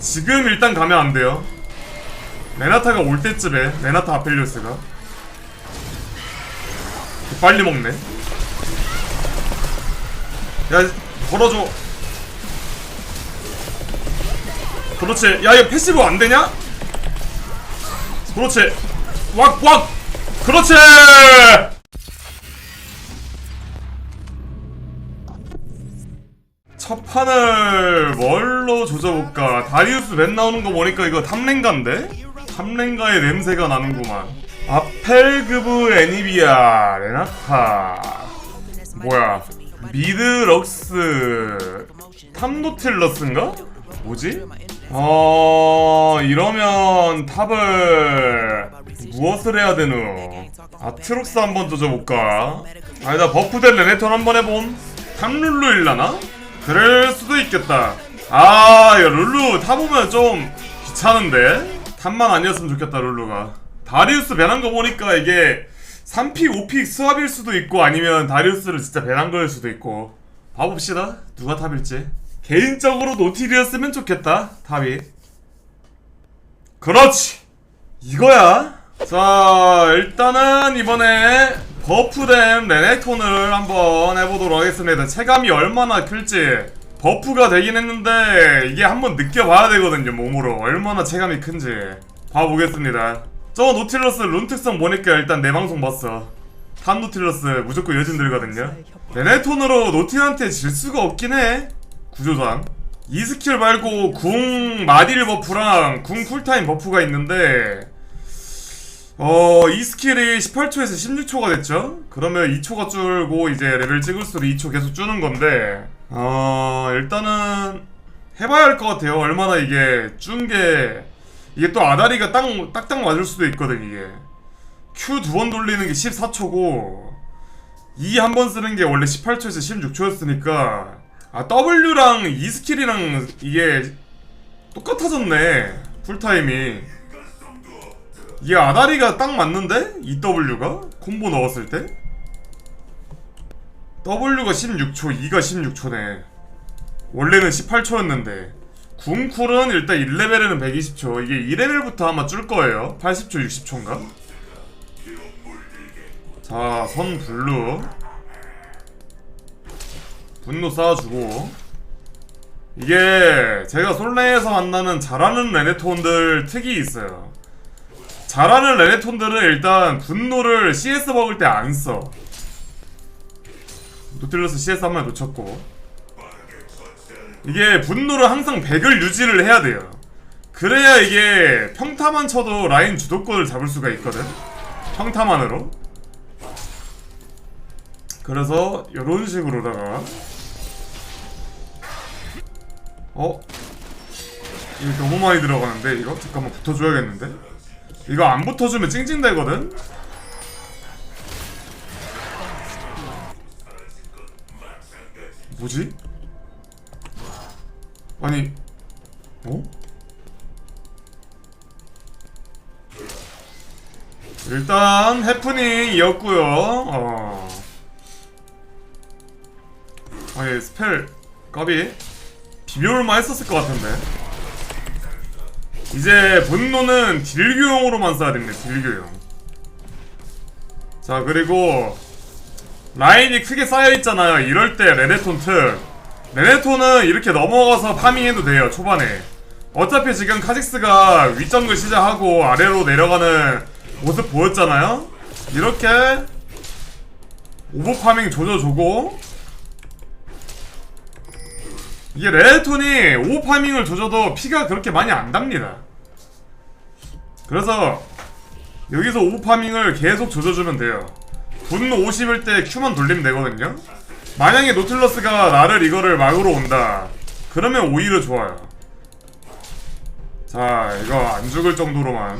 지금 일단 가면 안 돼요. 레나타가 올 때쯤에 레나타 아펠리오스가 빨리 먹네. 야 걸어줘. 그렇지. 야 이거 패시브 안 되냐? 그렇지. 왁 왁. 그렇지. 첫 판을 뭘로 조져볼까? 다리우스 맨 나오는 거 보니까 이거 탐랭가인데? 탐랭가의 냄새가 나는구만. 아펠그브 애니비아 레나타 뭐야 미드 럭스 탐노틸러스인가? 뭐지? 어 이러면 탑을 무엇을 해야 되노? 아트록스 한번 조져볼까? 아니다 버프된 레네톤 한번 해봄 탑룰루 일라나? 그럴 수도 있겠다. 아 야, 룰루 타보면 좀 귀찮은데? 탑만 아니었으면 좋겠다 룰루가. 다리우스 배난 거 보니까 이게 3픽 5픽 수합일 수도 있고 아니면 다리우스를 진짜 배난 거일 수도 있고. 봐봅시다. 누가 탑일지. 개인적으로 노틸이었으면 좋겠다 탑이. 그렇지! 이거야. 자 일단은 이번에 버프된 레넥톤을 한번 해보도록 하겠습니다. 체감이 얼마나 클지. 버프가 되긴 했는데 이게 한번 느껴봐야 되거든요 몸으로. 얼마나 체감이 큰지. 봐보겠습니다. 저 노틸러스 룬 특성 보니까 일단 내 방송 봤어. 탑 노틸러스 무조건 여진 들거든요. 레넥톤으로 노틸한테 질 수가 없긴 해. 구조상. 이 스킬 말고 궁 마딜 버프랑 궁 쿨타임 버프가 있는데 어, 이 스킬이 18초에서 16초가 됐죠? 그러면 2초가 줄고 이제 레벨 찍을수록 2초 계속 주는 건데, 어, 일단은 해봐야 할 것 같아요. 얼마나 이게 준 게, 이게 또 아다리가 딱, 딱딱 맞을 수도 있거든, 이게. Q 두 번 돌리는 게 14초고, E 한 번 쓰는 게 원래 18초에서 16초였으니까, 아, W랑 E 스킬이랑 이게 똑같아졌네. 풀타임이. 이게 아다리가 딱 맞는데? EW가? 콤보 넣었을 때? W가 16초, E가 16초네. 원래는 18초였는데. 궁쿨은 일단 1레벨에는 120초. 이게 2레벨부터 아마 줄 거예요. 80초, 60초인가? 자, 선 블루. 분노 쌓아주고. 이게 제가 솔레에서 만나는 잘하는 레네톤들 특이 있어요. 잘하는 레네톤들은 일단 분노를 CS 먹을 때 안 써. 노틸러스 CS 한번 놓쳤고. 이게 분노를 항상 100을 유지를 해야 돼요. 그래야 이게 평타만 쳐도 라인 주도권을 잡을 수가 있거든. 평타만으로. 그래서 이런 식으로다가 어? 이거 너무 많이 들어가는데 이거? 잠깐만 붙어줘야겠는데? 이거 안 붙어주면 찡찡대거든? 뭐지? 아니 어? 일단 해프닝이었고요 어. 아니 스펠 까비 비벼올만 했었을 것 같은데 이제 분노는 딜교용으로만 써야 됩니다. 딜교용. 자 그리고 라인이 크게 쌓여 있잖아요. 이럴 때 레네톤 특. 레네톤은 이렇게 넘어가서 파밍해도 돼요. 초반에. 어차피 지금 카직스가 윗정글 시작하고 아래로 내려가는 모습 보였잖아요. 이렇게 오버 파밍 조져주고 이게 레톤이 오파밍을 조져도 피가 그렇게 많이 안 답니다. 그래서 여기서 오파밍을 계속 조져주면 돼요. 분노 50일 때 Q만 돌리면 되거든요. 만약에 노틸러스가 나를 이거를 막으러 온다. 그러면 오히려 좋아요. 자, 이거 안 죽을 정도로만.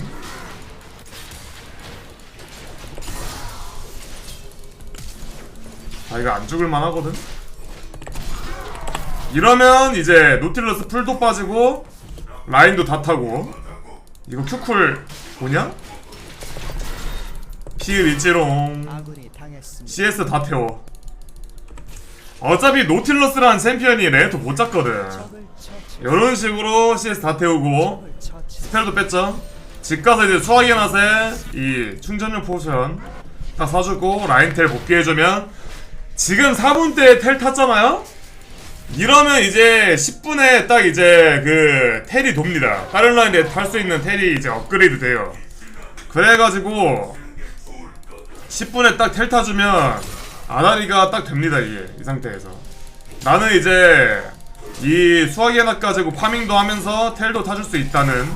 아, 이거 안 죽을만 하거든? 이러면 이제 노틸러스 풀도 빠지고 라인도 다 타고. 이거 큐쿨 있지롱. 아군이 당했습니다. CS 다 태워. 어차피 노틸러스라는 챔피언이 레이터 못 잡거든. 이런 식으로 CS 다 태우고 스펠도 뺐죠? 집 가서 이제 수학의 맛에 이 충전용 포션 딱 사주고 라인텔 복귀해주면 지금 4분 때텔 탔잖아요? 이러면 이제 10분에 딱 이제 그 텔이 돕니다. 다른 라인에 탈 수 있는 텔이 이제 업그레이드 돼요. 그래가지고 10분에 딱 텔 타주면 아다리가 딱 됩니다 이게 이 상태에서. 나는 이제 이 수학의 하나 가지고 파밍도 하면서 텔도 타줄 수 있다는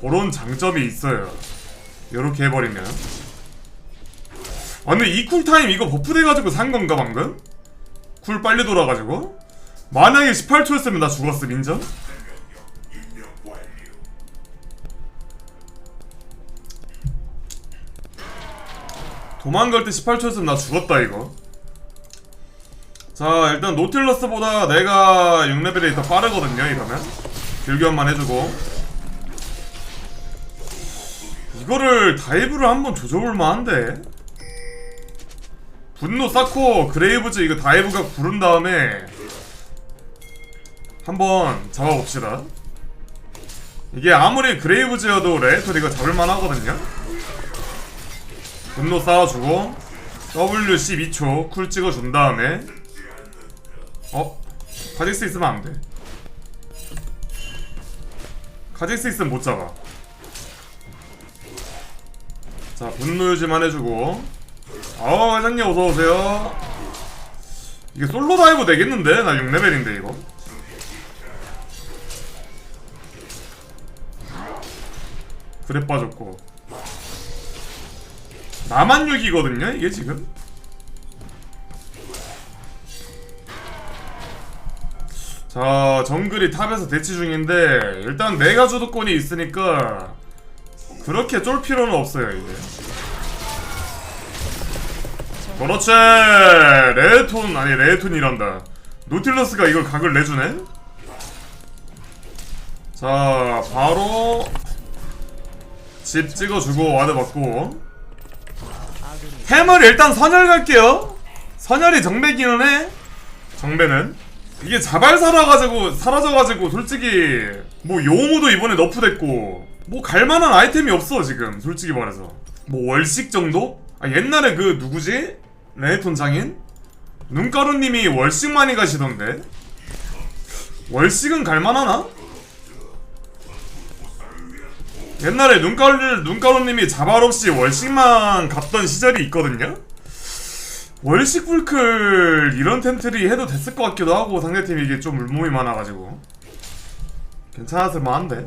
그런 장점이 있어요. 요렇게 해버리면. 아 근데 이 쿨타임 이거 버프 돼가지고 산 건가 방금? 쿨 빨리 돌아가지고? 만약에 18초였으면 나 죽었음 인정? 도망갈 때 18초였으면 나 죽었다 이거. 자 일단 노틸러스보다 내가 6레벨이 더 빠르거든요 이러면. 길교환만 해주고. 이거를 다이브를 한번 조져볼 만한데. 분노 쌓고 그레이브즈 이거 다이브가 부른 다음에 한번 잡아봅시다. 이게 아무리 그레이브즈여도 이거 잡을만 하거든요. 분노 쌓아주고 W 12초 쿨 찍어준 다음에 어? 카직스 있으면 안돼. 카직스 있으면 못 잡아. 자 분노 유지만 해주고. 아 회장님 어서오세요. 이게 솔로 다이브 되겠는데? 나 6레벨인데 이거 그래 빠졌고. 나만 6이거든요 이게 지금? 자 정글이 탑에서 대치 중인데 일단 내가 주도권이 있으니까 그렇게 쫄 필요는 없어요 이제. 그렇지! 레톤 아니 레톤이란다. 노틸러스가 이걸 각을 내주네? 자 바로 집 찍어주고 와드 받고 템을 일단 선열 갈게요 선열이 정배기는 해 정배는 이게 자발 살아가지고 사라져가지고 솔직히 뭐 요모도 이번에 너프 됐고 뭐 갈만한 아이템이 없어 지금 솔직히 말해서 뭐 월식 정도? 아 옛날에 그 누구지? 레네톤 장인? 눈가루님이 월식 많이 가시던데 월식은 갈만하나? 옛날에 눈가루, 눈가루님이 자발 없이 월식만 갔던 시절이 있거든요? 월식 불클 이런 템트리 해도 됐을 것 같기도 하고 상대팀이 이게 좀 물몸이 많아가지고. 괜찮았을 만한데.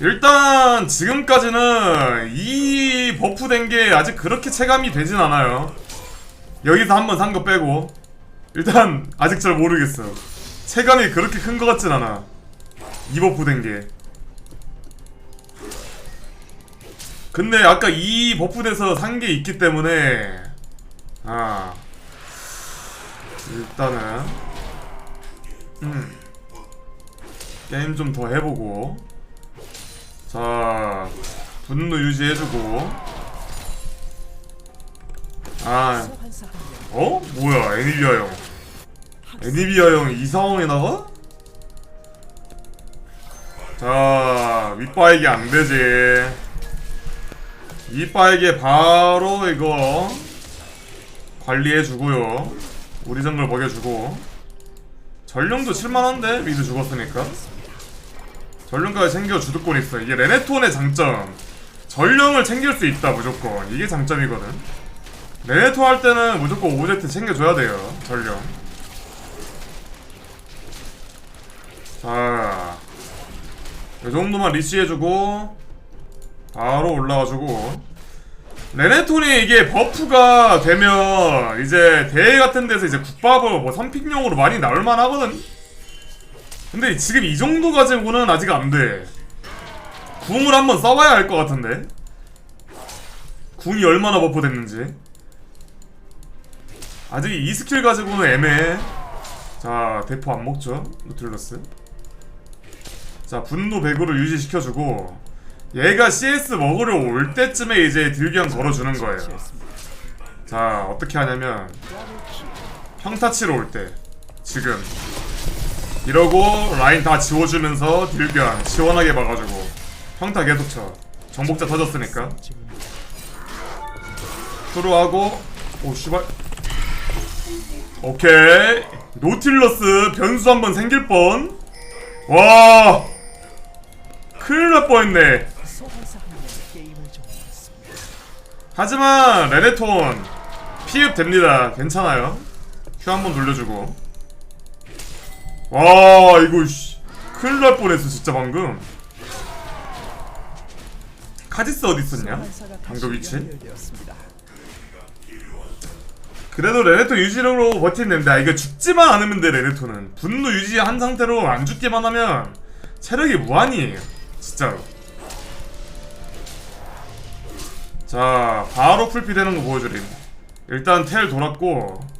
일단 지금까지는 이 버프 된 게 아직 그렇게 체감이 되진 않아요. 여기서 한번 산 거 빼고. 일단 아직 잘 모르겠어 체감이 그렇게 큰 것 같진 않아 이 버프 된게. 근데 아까 이 버프 돼서 산 게 있기 때문에 아. 일단은 음. 게임 좀 더 해보고. 자 분노 유지해주고. 아. 어? 뭐야 애니비아 형. 애니비아 형 이 상황에 나가? 자 윗바에게 안되지. 이빠에게 바로 이거 관리해주고요. 우리 정글 먹여주고. 전령도 칠만한데? 미드 죽었으니까. 전령까지 챙겨 주도권 있어. 이게 레네톤의 장점. 전령을 챙길 수 있다 무조건. 이게 장점이거든. 레네톤 할 때는 무조건 오제트 챙겨줘야 돼요 전령. 자, 이 정도만 리치해주고 바로 올라가지고 레네톤이 이게 버프가 되면 이제 대회 같은 데서 이제 국밥을 뭐 선픽용으로 많이 나올만 하거든? 근데 지금 이 정도 가지고는 아직 안 돼. 궁을 한번 써봐야 할 것 같은데? 궁이 얼마나 버프 됐는지. 아직 이 스킬 가지고는 애매해. 자, 대포 안 먹죠? 노틸러스. 자, 분노 100으로 유지시켜주고, 얘가 CS 먹으러 올 때쯤에 이제 딜기한 걸어주는 거예요. 자, 어떻게 하냐면, 평타치러 올 때. 지금. 이러고 라인 다 지워주면서 딜변 시원하게 막아주고 평타 계속 쳐. 정복자 터졌으니까. 프로하고 오 씨발. 오케이. 노틸러스 변수 한번 생길 뻔와 큰일 날 뻔했네. 하지만 레네톤 피흡 됩니다. 괜찮아요. 큐 한 번 돌려주고. 와 이거 씨. 큰일 날 뻔했어 진짜 방금. 카지스 어디 있었냐? 방금 위치? 그래도 레네토 유지력으로 버티는데 아, 이거 죽지만 않으면 돼 레네토는 분노 유지한 상태로 안 죽기만 하면 체력이 무한이에요 진짜로. 자 바로 풀피 되는 거 보여주림. 일단 텔 돌았고.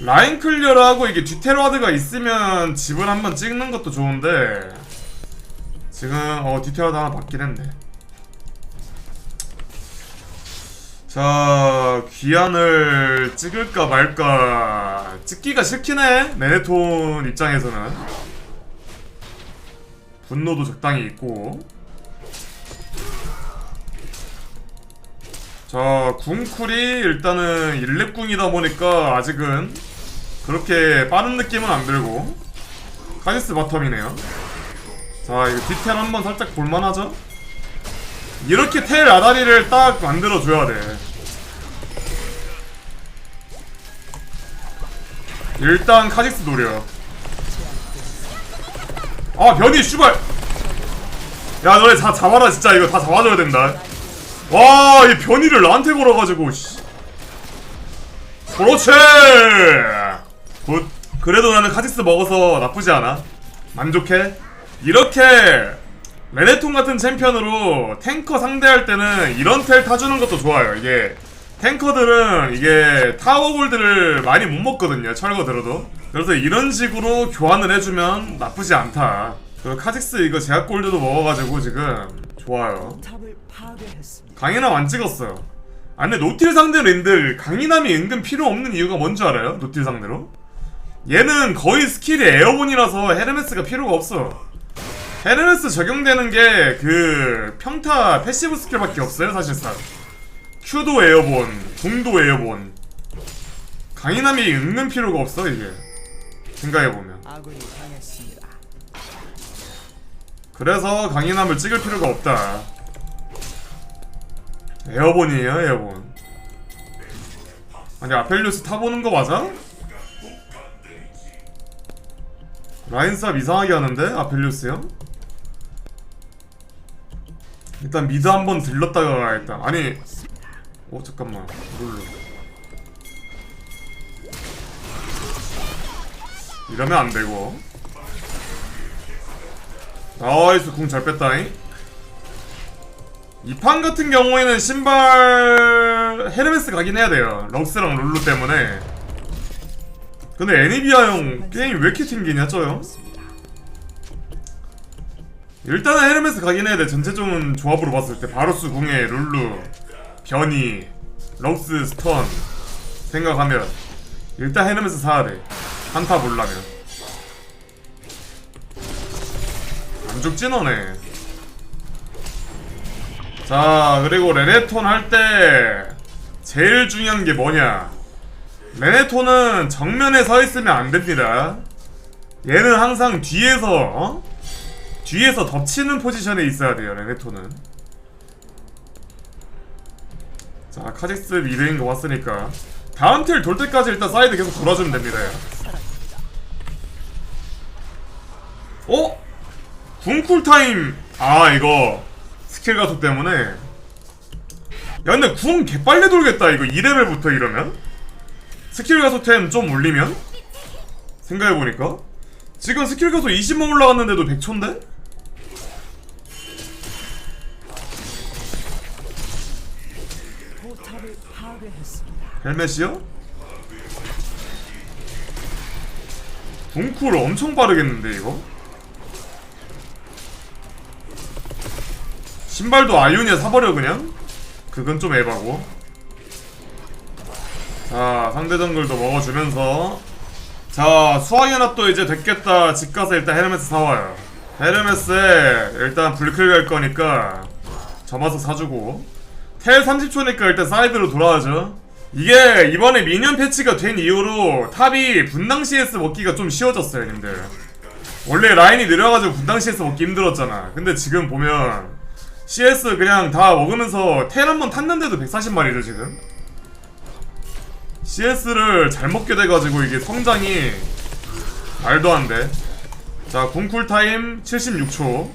라인 클리어를 하고 이게 뒤테러와드가 있으면 집을 한번 찍는 것도 좋은데 지금 어 뒤테러와드 하나 받긴 했네. 자 귀환을 찍을까 말까. 찍기가 싫긴 해 레네톤 입장에서는 분노도 적당히 있고. 자 궁쿨이 일단은 1렙궁이다 보니까 아직은 그렇게 빠른 느낌은 안 들고. 카지스 바텀이네요. 자 이거 디테일 한번 살짝 볼만하죠? 이렇게 텔 아다리를 딱 만들어줘야 돼. 일단 카직스 노려 아 변이 슈발 야 너네 다 잡아라 진짜 이거 다 잡아줘야 된다 와 이 변이를 나한테 걸어가지고 씨 그렇지 굿 그래도 나는 카직스 먹어서 나쁘지 않아 만족해 이렇게 레네톤 같은 챔피언으로 탱커 상대할 때는 이런 텔 타주는 것도 좋아요. 이게 탱커들은 이게 타워 골드를 많이 못 먹거든요. 철거 들어도. 그래서 이런 식으로 교환을 해주면 나쁘지 않다. 그 카직스 이거 제약 골드도 먹어가지고 지금 좋아요. 강인함 안 찍었어요. 아 근데 노틸 상대로 인들 강인함이 은근 필요 없는 이유가 뭔지 알아요? 노틸 상대로? 얘는 거의 스킬이 에어본이라서 헤르메스가 필요가 없어. 헤르메스 적용되는 게 그 평타 패시브 스킬밖에 없어요 사실상. 큐도 에어본, 궁도 에어본. 강인함이 은근 필요가 없어 이게. 생각해보면. 그래서 강인함을 찍을 필요가 없다. 에어본이에요, 에어본. 아니, 아펠리우스 타보는 거 맞아? 라인 쌉 이상하게 하는데? 아펠리우스 형? 일단 미드 한번 들렀다가 가야겠다. 아니, 어, 잠깐만. 룰루. 이러면 안 되고. 나이스 궁 잘 뺐다잉. 이 판 같은 경우에는 신발 헤르메스 가긴 해야 돼요. 럭스랑 룰루 때문에. 근데 애니비아 형 게임 왜 이렇게 튕기냐 저요? 일단은 헤르메스 가긴 해야 돼. 전체적인 조합으로 봤을 때. 바로스 궁에 룰루 변이 럭스 스턴 생각하면. 일단 헤르메스 사야 돼 한타 보려면. 안 죽지 너네. 자 그리고 레네톤 할 때 제일 중요한 게 뭐냐? 레네톤은 정면에 서 있으면 안 됩니다. 얘는 항상 뒤에서 어? 뒤에서 덮치는 포지션에 있어야 돼요 레네톤은. 자 카직스 미드인 거 봤으니까. 다음 틸 돌 때까지 일단 사이드 계속 돌아주면 됩니다 어? 궁쿨타임 아 이거 스킬 가속 때문에 야 근데 궁 개빨리 돌겠다 이거 2레벨부터 이러면 스킬 가속템 좀 올리면 생각해보니까 지금 스킬 가속 20만 올라갔는데도 100초인데? 포탑을 파괴했습니다. 헬멧이요? 궁쿨 엄청 빠르겠는데 이거? 신발도 아이오니아 사버려 그냥? 그건 좀 에바고. 자 상대 정글도 먹어주면서. 자 수학이나 또 이제 됐겠다. 집 가서 일단 헤르메스 사와요. 헤르메스에 일단 불클 갈 거니까 점화석 사주고. 텔 30초니까 일단 사이드로 돌아가죠. 이게 이번에 미니언 패치가 된 이후로 탑이 분당 CS 먹기가 좀 쉬워졌어요 님들. 원래 라인이 느려가지고 분당 CS 먹기 힘들었잖아. 근데 지금 보면 CS 그냥 다 먹으면서 텔 한 번 탔는데도 140마리죠 지금 CS를 잘 먹게 돼가지고 이게 성장이 말도 안 돼. 자, 궁쿨 타임 76초.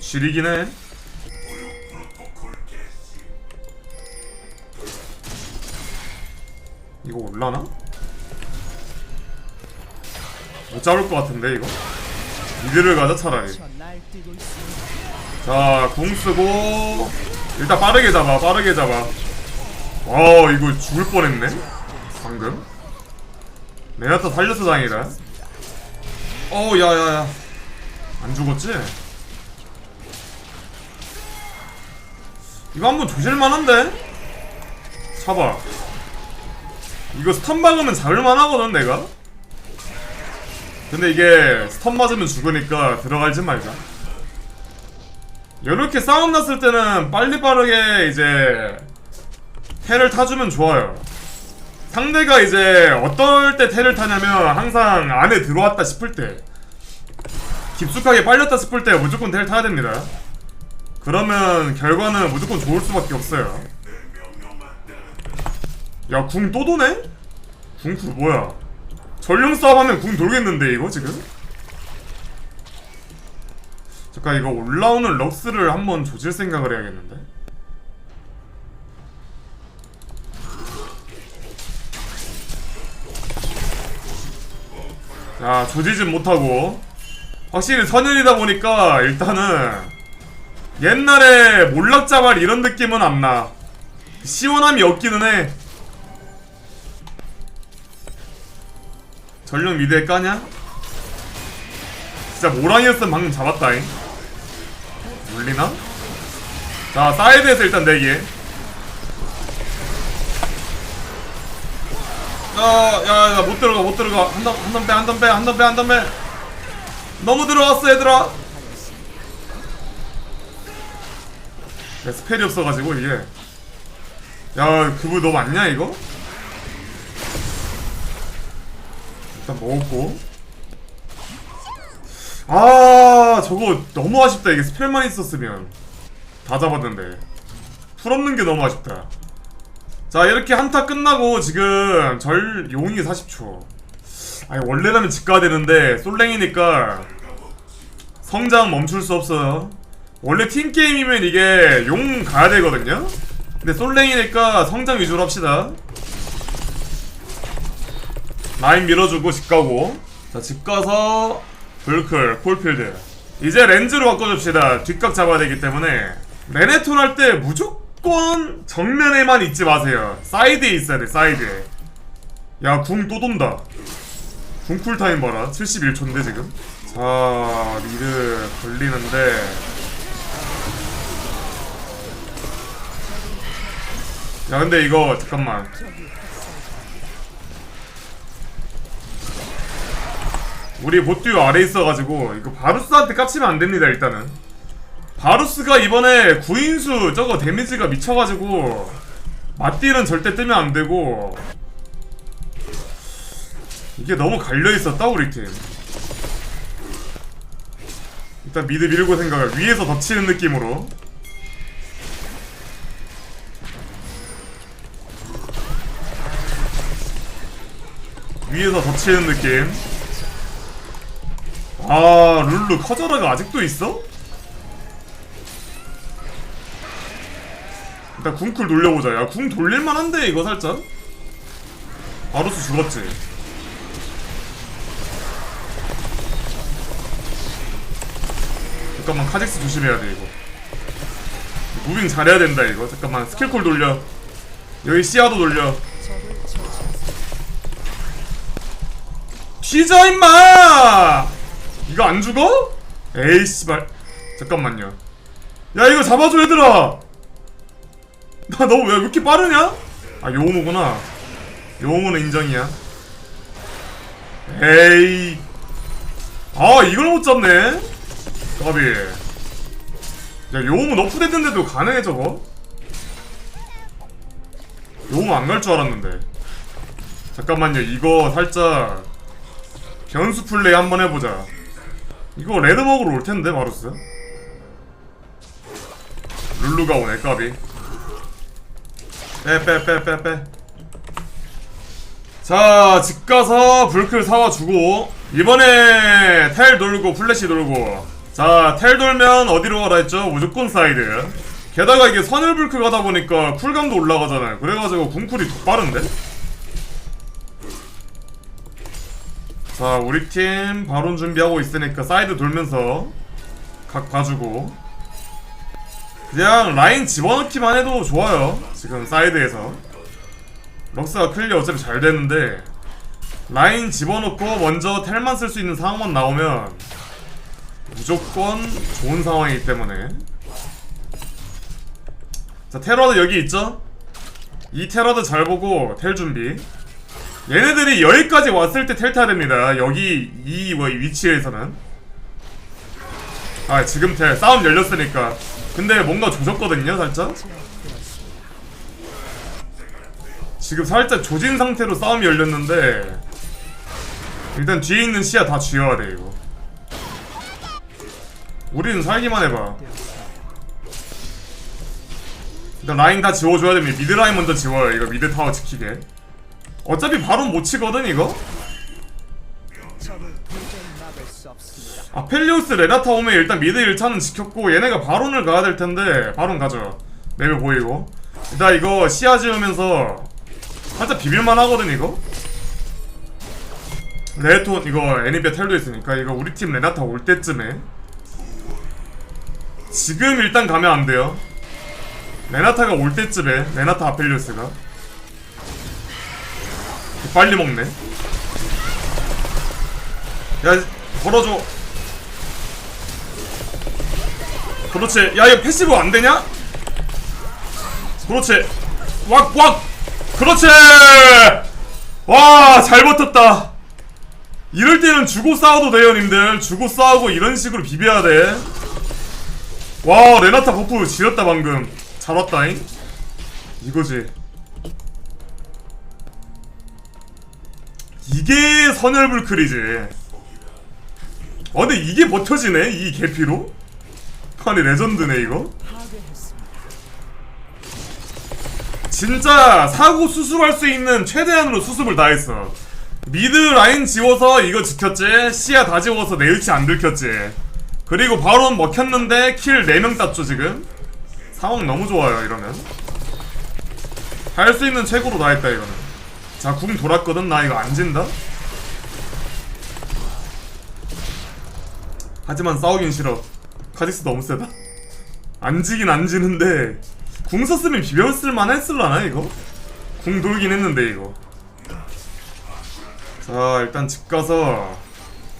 지리긴 해. 이거 올라나? 못 잡을 것 같은데 이거? 미드를 가자 차라리. 자, 궁 쓰고 일단 빠르게 잡아, 빠르게 잡아. 와, 이거 죽을 뻔했네. 방금. 레나타 살려서 다행이다. 어우, 야 야 야. 안 죽었지? 이거 한번 조질만한데? 잡아. 이거 스턴 박으면 잡을만하거든, 내가? 근데 이게 스턴 맞으면 죽으니까 들어갈지 말자. 이렇게 싸움 났을 때는 빨리 빠르게 이제 테를 타주면 좋아요. 상대가 이제 어떨 때 테를 타냐면 항상 안에 들어왔다 싶을 때 깊숙하게 빨렸다 싶을 때 무조건 테를 타야 됩니다. 그러면 결과는 무조건 좋을 수밖에 없어요. 야, 궁 또 도네? 궁 뭐야? 전령 싸움하면 궁 돌겠는데 이거 지금? 잠깐 이거 올라오는 럭스를 한번 조질 생각을 해야겠는데? 자 조지진 못하고. 확실히 선열이다 보니까 일단은 옛날에 몰락자말 이런 느낌은 안나. 시원함이 없기는 해. 전령 미드에 까냐? 진짜 모랑이었으면 방금 잡았다잉 물리나? 자 사이드에서 일단 4개. 야야야 못 들어가 못 들어가. 한덤한덤빼한덤빼한덤빼한덤빼. 너무 들어왔어 얘들아. 야 스펠이 없어가지고 이게. 야 그거 너 맞냐 이거? 일단 먹었고 아 저거 너무 아쉽다. 이게 스펠만 있었으면. 다 잡았는데. 풀 없는 게 너무 아쉽다. 자 이렇게 한타 끝나고 지금 절 용이 40초. 아니 원래라면 집 가야 되는데 솔랭이니까 성장 멈출 수 없어요. 원래 팀게임이면 이게 용 가야 되거든요? 근데 솔랭이니까 성장 위주로 합시다. 라인 밀어주고 집 가고. 자 집 가서 불클 콜필드. 이제 렌즈로 바꿔줍시다. 뒷각 잡아야 되기 때문에. 레네톤 할 때 무조건 정면에만 있지 마세요. 사이드에 있어야 돼 사이드에. 야궁 또 돈다. 궁 쿨타임 봐라. 71초인데 지금? 자 미드 걸리는데. 야 근데 이거 잠깐만 우리 보듀 아래 있어가지고 이거 바루스한테 깝치면 안 됩니다 일단은. 바루스가 이번에 구인수 저거 데미지가 미쳐가지고 맞딜은 절대 뜨면 안 되고 이게 너무 갈려 있었다 우리 팀. 일단 미드 밀고 생각을 위에서 덮치는 느낌으로. 위에서 덮치는 느낌 아 룰루 커져라가 아직도 있어? 일단 궁쿨 돌려보자. 야 궁 돌릴만 한데 이거 살짝? 바루스 죽었지. 잠깐만 카직스 조심해야 돼 이거. 무빙 잘해야 된다 이거. 잠깐만 스킬콜 돌려. 여기 시야도 돌려. 튀자 임마 이거 안 죽어? 에이 씨발. 잠깐만요. 야 이거 잡아줘 얘들아! 나 너 왜 이렇게 빠르냐? 아 요모구나. 요모는 인정이야. 에이. 아 이걸 못 잡네. 까비. 야 요음은 오프됐는데도 가능해 저거? 요음 안갈 줄 알았는데. 잠깐만요 이거 살짝 변수 플레이 한번 해보자 이거 레드 먹으러 올 텐데 마루스. 룰루가 오네 까비. 빼 빼 빼 빼 빼. 자, 집 가서 불클 사와 주고 이번에 텔 돌고 플래시 돌고. 자, 텔 돌면 어디로 가라 했죠? 무조건 사이드. 게다가 이게 선을 불클 가다 보니까 쿨감도 올라가잖아요. 그래가지고 궁쿨이 더 빠른데? 자, 우리 팀 바론 준비하고 있으니까 사이드 돌면서 각 봐주고. 그냥 라인 집어넣기만 해도 좋아요 지금 사이드에서. 럭스가 클리어 어차피 잘 되는데 라인 집어넣고 먼저 텔만 쓸 수 있는 상황만 나오면 무조건 좋은 상황이기 때문에. 자 테러드 여기 있죠? 이 테러드 잘 보고 텔 준비 얘네들이 여기까지 왔을 때 텔 타야 됩니다. 여기 이 뭐, 위치에서는. 아 지금 텔 싸움 열렸으니까. 근데 뭔가 조졌거든요 살짝? 지금 살짝 조진 상태로 싸움이 열렸는데 일단 뒤에 있는 시야 다 쥐어야 돼 이거. 우리는 살기만 해봐. 일단 라인 다 지워줘야 됩니다. 미드 라인 먼저 지워요 이거 미드 타워 지키게 어차피 바로 못 치거든 이거? 없습니다. 아펠리오스 레나타 오면 일단 미드 1차는 지켰고 얘네가 바론을 가야 될 텐데 바론 가죠. 맵에 보이고. 일단 이거 시야 지으면서 살짝 비빌만 하거든 이거? 레톤 이거 애니비아 텔도 있으니까 이거 우리 팀 레나타 올 때쯤에. 지금 일단 가면 안 돼요. 레나타가 올 때쯤에 레나타 아펠리오스가 빨리 먹네. 야 걸어줘. 그렇지. 야 이거 패시브 안 되냐? 그렇지. 왁왁. 그렇지. 와 잘 버텼다. 이럴 때는 주고 싸워도 돼요 님들. 주고 싸우고 이런 식으로 비벼야 돼와 레나타 버프 지렸다 방금. 잘 왔다잉. 이거지 이게 선열불클이지 어 근데 이게 버텨지네 이 개피로? 아니 레전드네 이거. 진짜 사고 수습할 수 있는 최대한으로 수습을 다 했어. 미드 라인 지워서 이거 지켰지? 시야 다 지워서 내 위치 안 들켰지? 그리고 바로 먹혔는데 킬 4명 땄죠 지금? 상황 너무 좋아요 이러면. 할 수 있는 최고로 다 했다 이거는 자 궁 돌았거든. 나 이거 안 진다. 하지만 싸우긴 싫어. 카직스 너무 세다. 안 지긴 안 지는데 궁 썼으면 비벼쓸만 했을라나 이거? 궁 돌긴 했는데 이거. 자 일단 집 가서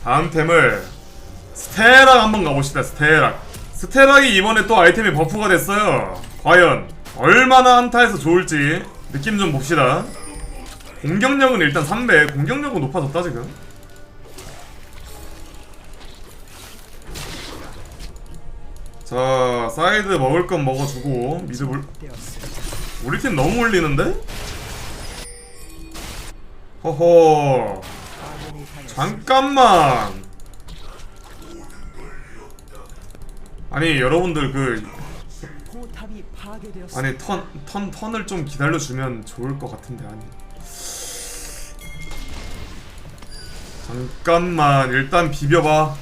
다음 템을 스테락 한번 가봅시다 스테락. 스테락이 이번에 또 아이템이 버프가 됐어요. 과연 얼마나 한타에서 좋을지 느낌 좀 봅시다 공격력은 일단 300 공격력은 높아졌다 지금 자 사이드 먹을 건 먹어주고 미드 물 되었습니다. 우리 팀 너무 올리는데? 허허. 잠깐만 아니 여러분들 그. 아니 턴, 턴, 턴을 좀 기다려주면 좋을 것 같은데 아니 잠깐만 일단 비벼봐.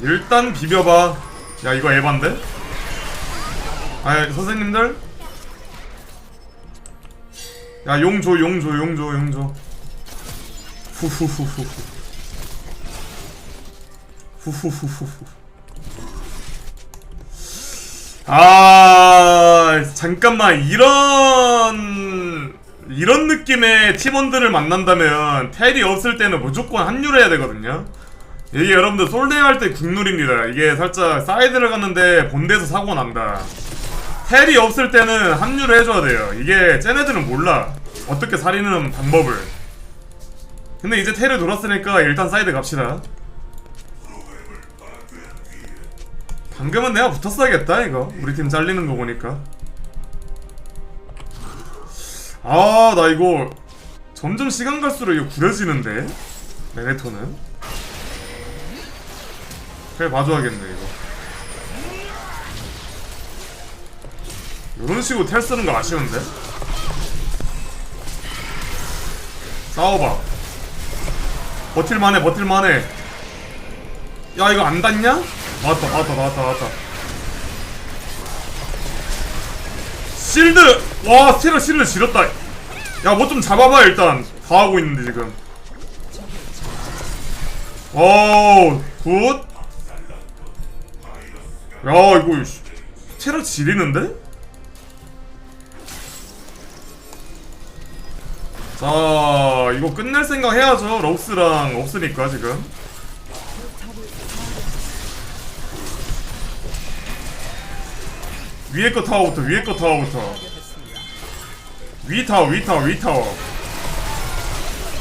일단 비벼봐. 야 이거 에반데? 아 선생님들? 야 용줘 용줘 용줘 용줘. 후후후후 후후후후후 아 잠깐만 이런 이런 느낌의 팀원들을 만난다면 텔이 없을 때는 무조건 합류를 해야 되거든요 이게 여러분들 솔데이 할때 국룰입니다 이게 살짝 사이드를 갔는데 본대에서 사고 난다 텔이 없을 때는 합류를 해줘야 돼요. 이게 쟤네들은 몰라. 어떻게 살리는 방법을. 근데 이제 텔을 돌았으니까 일단 사이드 갑시다. 방금은 내가 붙었어야겠다 이거. 우리 팀 잘리는 거 보니까. 아, 나 이거 점점 시간 갈수록 이거 구려지는데. 레네토는. 텔 봐줘야겠네 이거. 이런 식으로 텔 쓰는 거 아쉬운데? 싸워봐. 버틸만해, 버틸만해. 야, 이거 안 닿냐? 나왔다, 나왔다, 나왔다, 나왔다. 실드! 와, 스테라 실드 지렸다. 야, 뭐 좀 잡아봐, 일단. 다 하고 있는데, 지금. 오, 굿. 야, 이거, 씨, 스테라 지리는데? 자 이거 끝낼 생각 해야죠 럭스랑 없으니까 지금 위에 거 타워부터 위에 거 타워부터. 위 타워 위 타워 위 타워.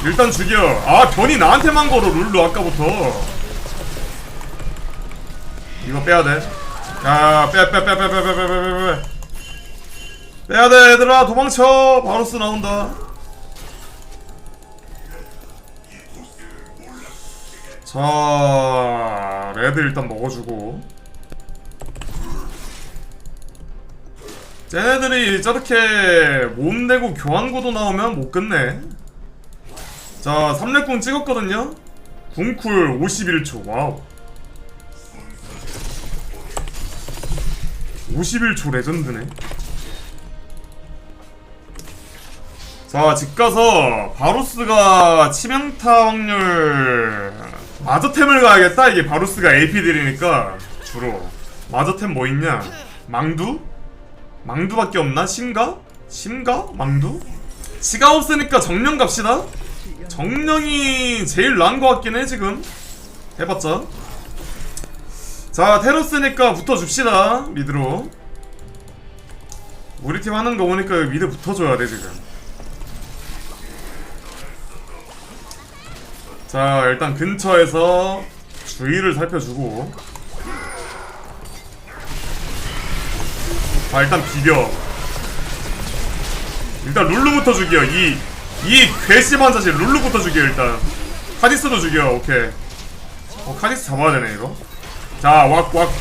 일단 죽여. 아 변이 나한테만 걸어 룰루 아까부터. 이거 빼야돼. 야빼빼빼빼빼빼빼빼빼 빼야돼 얘들아. 도망쳐. 바로스 나온다. 자 레드 일단 먹어주고 쟤네들이 저렇게 몸내고 교환구도 나오면 못 끝내 자 3렙궁 찍었거든요 궁쿨 51초 와우 51초 레전드네 자, 집 가서 바루스가 치명타 확률 마저템을 가야겠다. 이게 바루스가 AP들이니까 주로 마저템 뭐 있냐? 망두? 망두밖에 없나? 심가? 심가? 망두? 지가 없으니까 정령 갑시다. 정령이 제일 나은 것 같긴 해 지금. 해봤자. 자, 테러스니까 붙어줍시다. 미드로. 우리 팀 하는 거 보니까 미드 붙어줘야 돼 지금. 자 일단 근처에서 주위를 살펴주고 자 일단 비벼. 일단 룰루부터 죽여. 이 이 괘씸한 자식 룰루부터 죽여 일단. 카디스도 죽여 오케이. 어 카디스 잡아야 되네 이거. 자왁왁.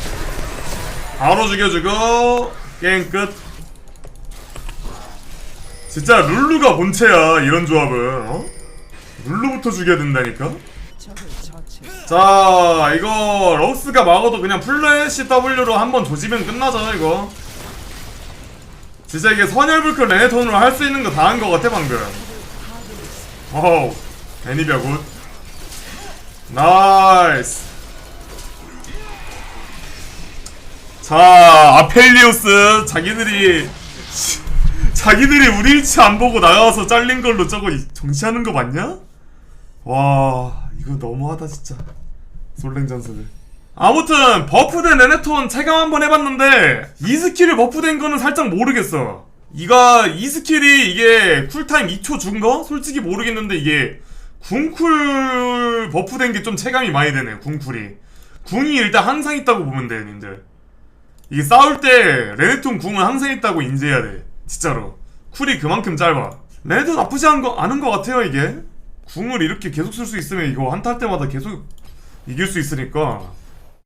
바로 죽여주고 게임 끝. 진짜 룰루가 본체야 이런 조합은 어? 룰루부터 죽여야 된다니까? 자 이거 러스가 막아도 그냥 플래시 W로 한번 조지면 끝나죠 이거 진짜 이게 선열불크 레네톤으로 할 수 있는 거 다 한 거 같아 방금. 어우 애니비아 굿. 나이스. 자 아펠리우스 자기들이 자기들이 우리 위치 안 보고 나가서 잘린 걸로 저거 이- 정치하는 거 맞냐? 와 이거 너무하다 진짜. 솔랭 전설을 아무튼 버프된 레네톤 체감 한번 해봤는데 이 스킬이 버프된 거는 살짝 모르겠어. 이가 이 스킬이 이게 쿨타임 2초 준 거? 솔직히 모르겠는데 이게 궁쿨 버프된 게 좀 체감이 많이 되네 궁쿨이. 궁이 일단 항상 있다고 보면 돼 님들. 이게 싸울 때 레네톤 궁은 항상 있다고 인지해야 돼 진짜로. 쿨이 그만큼 짧아. 레네톤 나쁘지 않은 거, 않은 거 같아요 이게. 궁을 이렇게 계속 쓸 수 있으면 이거 한타 할 때마다 계속 이길 수 있으니까